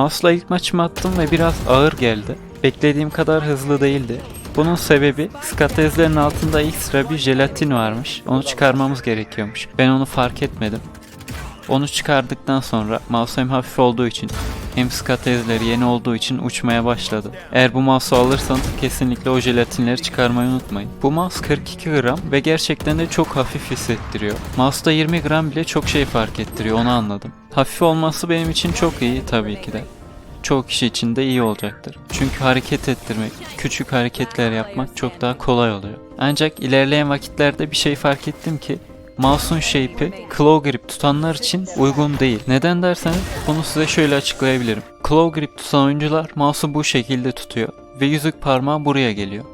Mouse'la ilk maçımı attım ve biraz ağır geldi. Beklediğim kadar hızlı değildi. Bunun sebebi skatezlerin altında ilk sıra bir jelatin varmış. Onu çıkarmamız gerekiyormuş. Ben onu fark etmedim. Onu çıkardıktan sonra mouse hem hafif olduğu için hem skatezleri yeni olduğu için uçmaya başladı. Eğer bu mouse'u alırsanız kesinlikle o jelatinleri çıkarmayı unutmayın. Bu mouse 42 gram ve gerçekten de çok hafif hissettiriyor. Mouse'da 20 gram bile çok şey fark ettiriyor onu anladım. Hafif olması benim için çok iyi tabii ki de. Çoğu kişi için de iyi olacaktır. Çünkü hareket ettirmek, küçük hareketler yapmak çok daha kolay oluyor. Ancak ilerleyen vakitlerde bir şey fark ettim ki Mouse'un shape'i claw grip tutanlar için uygun değil. Neden derseniz bunu size şöyle açıklayabilirim. Claw grip tutan oyuncular mouse'u bu şekilde tutuyor ve yüzük parmağı buraya geliyor.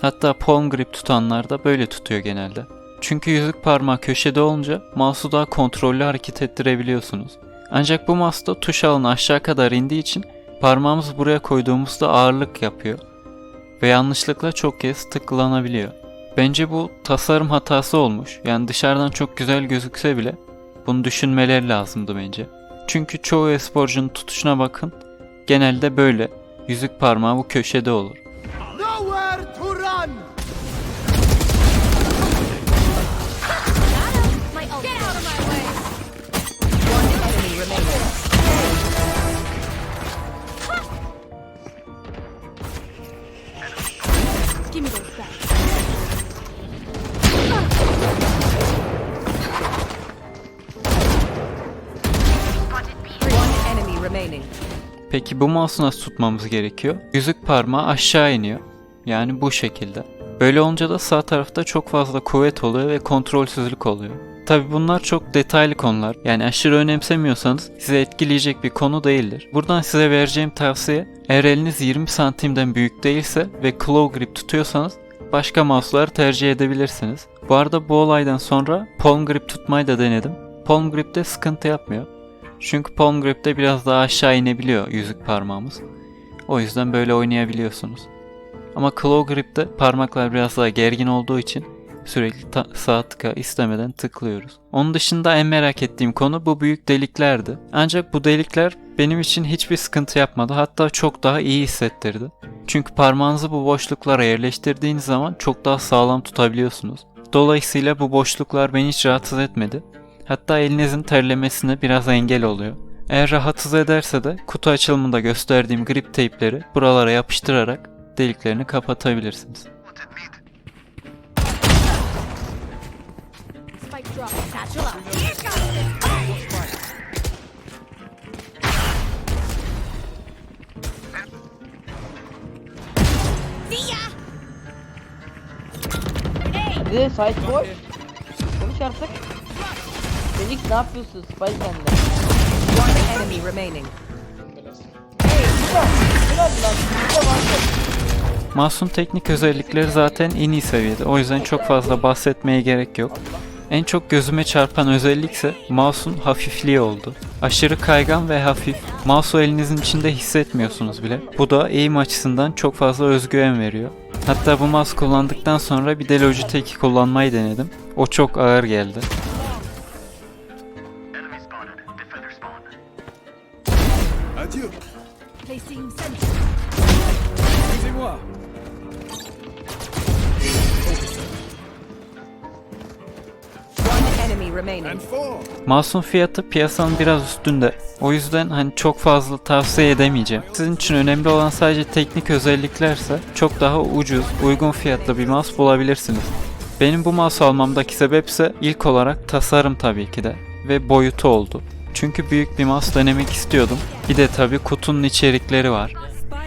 Hatta palm grip tutanlar da böyle tutuyor genelde. Çünkü yüzük parmağı köşede olunca mouse'u daha kontrollü hareket ettirebiliyorsunuz. Ancak bu mouse'da tuş alanı aşağı kadar indiği için parmağımızı buraya koyduğumuzda ağırlık yapıyor ve yanlışlıkla çok kez tıklanabiliyor. Bence bu tasarım hatası olmuş. Yani dışarıdan çok güzel gözükse bile bunu düşünmeleri lazımdı bence. Çünkü çoğu esporcunun tutuşuna bakın. Genelde böyle. Yüzük parmağı bu köşede olur. Peki bu mouse'u nasıl tutmamız gerekiyor? Yüzük parmağı aşağı iniyor. Yani bu şekilde. Böyle olunca da sağ tarafta çok fazla kuvvet oluyor ve kontrolsüzlük oluyor. Tabi bunlar çok detaylı konular. Yani aşırı önemsemiyorsanız size etkileyecek bir konu değildir. Buradan size vereceğim tavsiye eğer eliniz 20 santimden büyük değilse ve claw grip tutuyorsanız başka mouse'ları tercih edebilirsiniz. Bu arada bu olaydan sonra palm grip tutmayı da denedim. Palm grip'te sıkıntı yapmıyor. Çünkü palm grip'te biraz daha aşağı inebiliyor yüzük parmağımız. O yüzden böyle oynayabiliyorsunuz. Ama claw grip'te parmaklar biraz daha gergin olduğu için sürekli ta- sağ tıka istemeden tıklıyoruz. Onun dışında en merak ettiğim konu bu büyük deliklerdi. Ancak bu delikler benim için hiçbir sıkıntı yapmadı. Hatta çok daha iyi hissettirdi. Çünkü parmağınızı bu boşluklara yerleştirdiğiniz zaman çok daha sağlam tutabiliyorsunuz. Dolayısıyla bu boşluklar beni hiç rahatsız etmedi. Hatta elinizin terlemesine biraz engel oluyor. Eğer rahatsız ederse de kutu açılımında gösterdiğim grip teypleri buralara yapıştırarak deliklerini kapatabilirsiniz. Spike drop. Satchel up. See ya. Bir de site boş. Konuş artık. Felix ne yapıyorsun? Spike bende. One enemy remaining. Masum teknik özellikleri zaten en iyi seviyede. O yüzden çok fazla bahsetmeye gerek yok. En çok gözüme çarpan özellikse mouse'un hafifliği oldu. Aşırı kaygan ve hafif. Mouse'u elinizin içinde hissetmiyorsunuz bile. Bu da aim açısından çok fazla özgüven veriyor. Hatta bu mouse kullandıktan sonra bir de Logitech'i kullanmayı denedim. O çok ağır geldi. Mouse'un fiyatı piyasanın biraz üstünde. O yüzden hani çok fazla tavsiye edemeyeceğim. Sizin için önemli olan sadece teknik özelliklerse çok daha ucuz, uygun fiyatlı bir mouse bulabilirsiniz. Benim bu mouse almamdaki sebep ise ilk olarak tasarım tabii ki de ve boyutu oldu. Çünkü büyük bir mouse denemek istiyordum. Bir de tabii kutunun içerikleri var.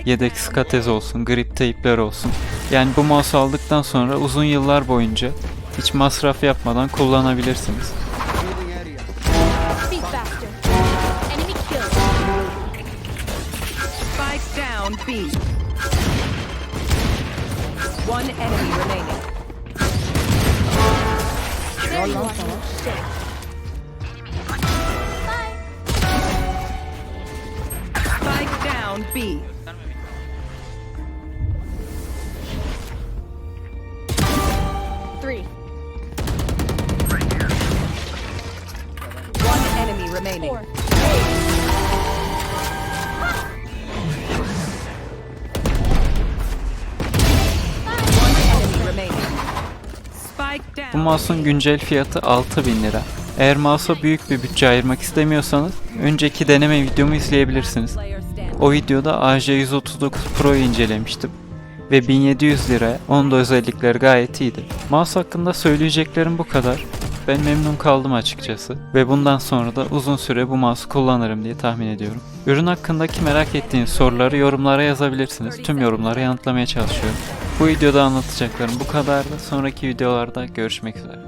Yedek skatez olsun, grip teypler olsun. Yani bu mouse aldıktan sonra uzun yıllar boyunca hiç masraf yapmadan kullanabilirsiniz. Be faster. Enemy kill. Spike down B. One enemy remaining. You are. Shit. Spike down B. remaining. Four, Bu mouse'un güncel fiyatı 6000 lira. Eğer mouse'a büyük bir bütçe ayırmak istemiyorsanız önceki deneme videomu izleyebilirsiniz. O videoda AJ139 Pro'yu incelemiştim ve 1700 lira. Onda özellikleri gayet iyiydi. Mouse hakkında söyleyeceklerim bu kadar. Ben memnun kaldım açıkçası. Ve bundan sonra da uzun süre bu mouse'u kullanırım diye tahmin ediyorum. Ürün hakkındaki merak ettiğiniz soruları yorumlara yazabilirsiniz. Tüm yorumları yanıtlamaya çalışıyorum. Bu videoda anlatacaklarım bu kadardı. Sonraki videolarda görüşmek üzere.